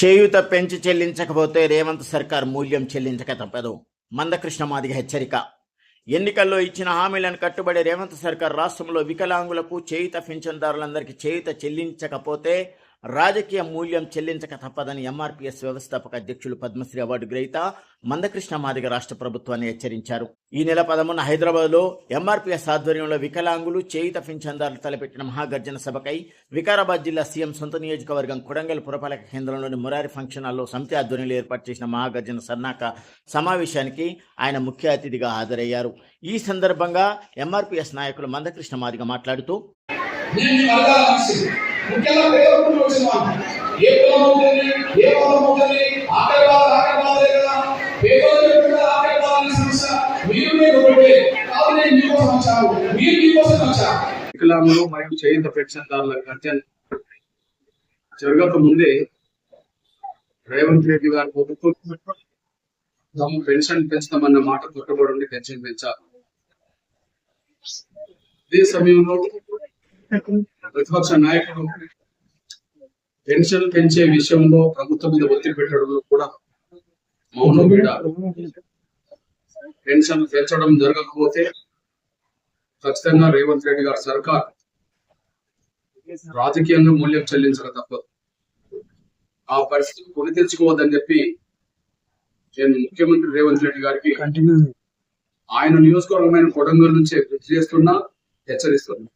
చేయూత పెంచి చెల్లించకపోతే రేవంత్ సర్కార్ మూల్యం చెల్లించక తప్పదు. మందకృష్ణ మాదిగ హెచ్చరిక. ఎన్నికల్లో ఇచ్చిన హామీలను కట్టుబడి రేవంత్ సర్కార్ రాష్ట్రంలో వికలాంగులకు చేయుత పింఛన్దారులందరికీ చేయుత చెల్లించకపోతే రాజకీయ మూల్యం చెల్లించక తప్పదని ఎంఆర్పీఎస్ వ్యవస్థాపక అధ్యక్షులు పద్మశ్రీ అవార్డు గ్రహీత మందకృష్ణ మాదిగ రాష్ట్ర ప్రభుత్వాన్ని హెచ్చరించారు. ఈ నెల పదమూడున హైదరాబాద్లో ఎంఆర్పీఎస్ ఆధ్వర్యంలో వికలాంగులు చేయుత పింఛన్దారులు తలపెట్టిన మహాగర్జన సభకై వికారాబాద్ జిల్లా సీఎం సొంత నియోజకవర్గం కొడంగల్ పురపాలక కేంద్రంలోని మురారి ఫంక్షన్ హాల్లో సమితి ఆధ్వర్యంలో ఏర్పాటు చేసిన మహాగర్జన సన్నాక సమావేశానికి ఆయన ముఖ్య అతిథిగా హాజరయ్యారు. ఈ సందర్భంగా ఎంఆర్పీఎస్ నాయకులు మందకృష్ణ మాదిగ మాట్లాడుతూ నేను మీకు అడగాల మనిషి ముఖ్యంగా పేద కుటుంబం వచ్చిన వాళ్ళు. ఏ కులం అవుతుంది ఏ మతం అవుతుంది ఆకలి బాధ ఆకలి బాధే కదా? పేదలు ఆకలి బాధ అనే సమస్య మీరు నేను ఒకటే. కాదు నేను మీకోసం వచ్చాను మీరు మీకోసం వచ్చాను వికలాంగులు మరియు చేయుత పెన్షన్దారుల గర్జన జరగక ముందే రేవంత్ రెడ్డి గారి ప్రభుత్వం తాము పెన్షన్ పెంచుతామన్న మాట కొట్టబడి పెన్షన్ పెంచారు ఇదే సమయంలో ప్రతిపక్ష నాయకుడు పెన్షన్ పెంచే విషయంలో ప్రభుత్వం మీద ఒత్తిడి పెట్టడంలో కూడా మౌనం పెన్షన్ పెంచడం జరగకపోతే ఖచ్చితంగా రేవంత్ రెడ్డి గారి సర్కార్ రాజకీయంగా మూల్యం చెల్లించక తప్పదు. ఆ పరిస్థితి కొని తెచ్చుకోవద్దని చెప్పి నేను ముఖ్యమంత్రి రేవంత్ రెడ్డి గారికి ఆయన నియోజకవర్గమైన కొడంగల్ నుంచే గుర్తు చేస్తున్నా హెచ్చరిస్తున్నా.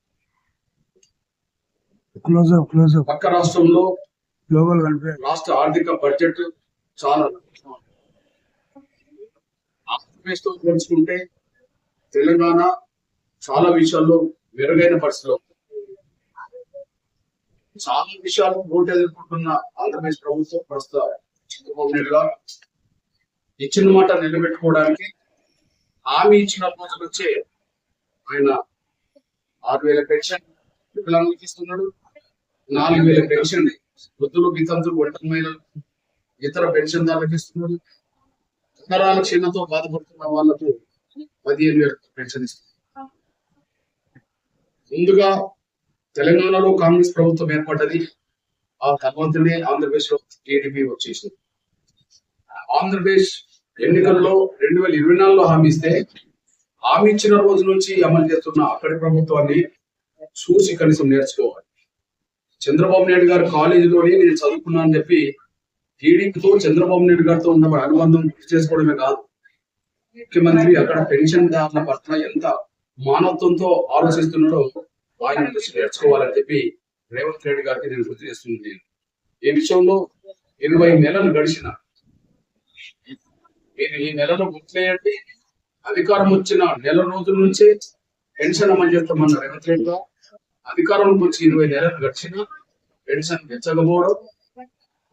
క్లోజర్ క్లోజర్ పక్క రాష్ట్రంలో గ్లోబల్ రాష్ట్ర ఆర్థిక బడ్జెట్ చాలా ఆంధ్రప్రదేశ్తో పోల్చుకుంటే తెలంగాణ చాలా విషయాల్లో మెరుగైన పరిస్థితిలో. చాలా విషయాలు ఓటు ఎదుర్కొంటున్న ఆంధ్రప్రదేశ్ ప్రభుత్వం ప్రస్తుత చంద్రబాబు నాయుడు గారు ఇచ్చిన మాట నిలబెట్టుకోవడానికి హామీ ఇచ్చిన రోజు నుంచే ఆయన ఆరు వేల పెన్షన్ వికలాంగులకు ఇస్తున్నాడు. నాలుగు వేల పెన్షన్ వృద్ధులు వితంతులు ఒంటరి ఇతర పెన్షన్ దారులకు ఇస్తున్నారు. తరాల క్షీణతో బాధపడుతున్న వాళ్ళకు పదిహేను వేల పెన్షన్ ఇస్తున్నారు. ముందుగా తెలంగాణలో కాంగ్రెస్ ప్రభుత్వం ఏర్పడ్డది. ఆ తర్వాతనే ఆంధ్రప్రదేశ్లో టీడీపీ వచ్చేసింది. ఆంధ్రప్రదేశ్ ఎన్నికల్లో రెండు వేల ఇరవై నాలుగులో హామీ ఇస్తే హామీ ఇచ్చిన రోజు నుంచి అమలు చేస్తున్న అక్కడి ప్రభుత్వాన్ని చూసి కనీసం నేర్చుకోవాలి. చంద్రబాబు నాయుడు గారు కాలేజీలోని నేను చదువుకున్నా అని చెప్పి టీడీపీతో చంద్రబాబు నాయుడు గారితో ఉన్న అనుబంధం గుర్తు చేసుకోవడమే కాదు. ముఖ్యమంత్రి అక్కడ పెన్షన్ దారుల పట్ల ఎంత మానవత్వంతో ఆలోచిస్తున్నాడో ఆయన నుంచి నేర్చుకోవాలని చెప్పి రేవంత్ రెడ్డి గారికి నేను గుర్తు చేస్తుంది ఈ విషయంలో ఇరవై నెలలు గడిచిన మీరు ఈ నెలలో గుర్తులేయండి అధికారం వచ్చిన నెల రోజుల నుంచే పెన్షన్ అమలు చేస్తామన్న రేవంత్ రెడ్డి గారు. అధికారంలోకి వచ్చి ఇరవై నెలలు గడిచిన పెన్షన్ పెంచకపోవడం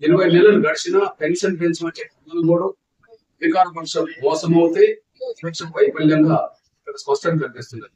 ఇరవై నెలలు గడిచిన పెన్షన్ పెంచమని చెప్పకపోవడం అధికార పక్షం మోసం అవుతే వైఫల్యంగా ఇక్కడ స్పష్టంగా కనిపిస్తున్నది